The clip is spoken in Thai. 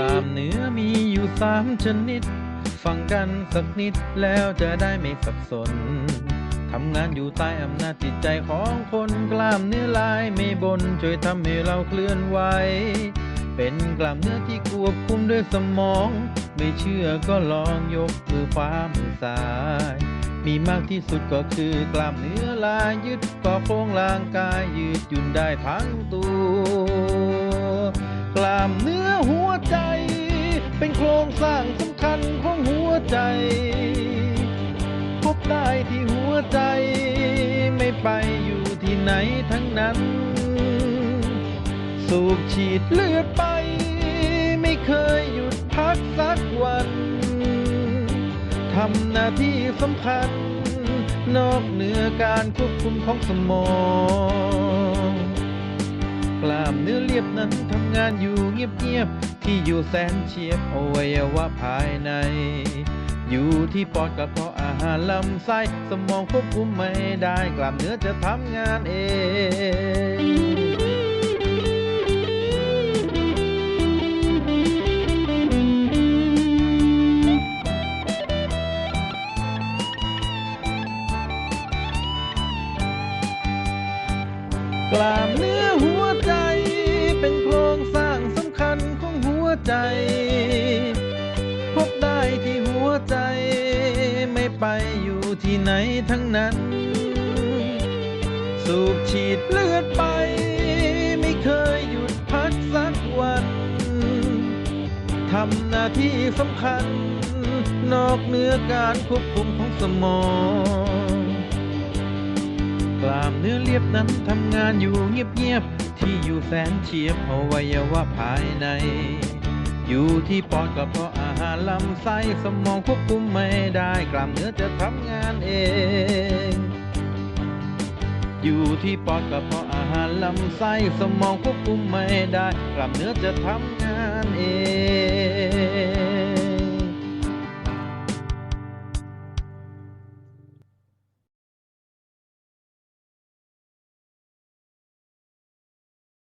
ลามเนื้อมีอยู่สามชนิด ฟังกันสักนิดแล้วจะได้ไม่สับสน ทำงานอยู่ใต้อำนาจจิตใจของคนกล้ามเนื้อลายไม่บนช่วยทำให้เราเคลื่อนไหว เป็นกล้ามเนื้อที่ควบคุมด้วยสมอง ไม่เชื่อก็ลองยกมือขวามือซ้ายมีมากที่สุดก็คือกล้ามเนื้อลายยึดก่อโครงร่างกายยืดหยุ่นได้ทั้งตัว กล้ามเนื้อหัว โครงสร้างสำคัญของหัวใจ พบได้ที่หัวใจ ไม่ไปอยู่ที่ไหนทั้งนั้น สูบฉีดเลือดไป ไม่เคยหยุดพักสักวันทำหน้าที่สำคัญ นอกเหนือการควบคุมของสมอง กล้ามเนื้อเรียบนั้นทำงานอยู่ เงียบๆที่อยู่แสนเฉียบอวัยวะภายใน อยู่ที่ปอดกระเพาะอาหารลำไส้สมองควบคุมไม่ได้กล้ามเนื้อจะทำงานเองกล้ามเนื้อหัว ไปอยู่ที่ไหนทั้งนั้น สูบฉีดเลือดไป ไม่เคยหยุดพักสักวันทำหน้าที่สำคัญ นอกเหนือการควบคุมของสมองกล้ามเนื้อเรียบนั้นทำงานอยู่เงียบๆที่อยู่แสนเฉียบอวัยวะภายใน อยู่ที่ปอดกระเพาะอาหารลำไส้สมองควบคุมไม่ได้กล้ามเนื้อจะทำงานเอง อยู่ที่ปอดกระเพาะอาหารลำไส้สมองควบคุมไม่ได้กล้ามเนื้อจะทำงานเอง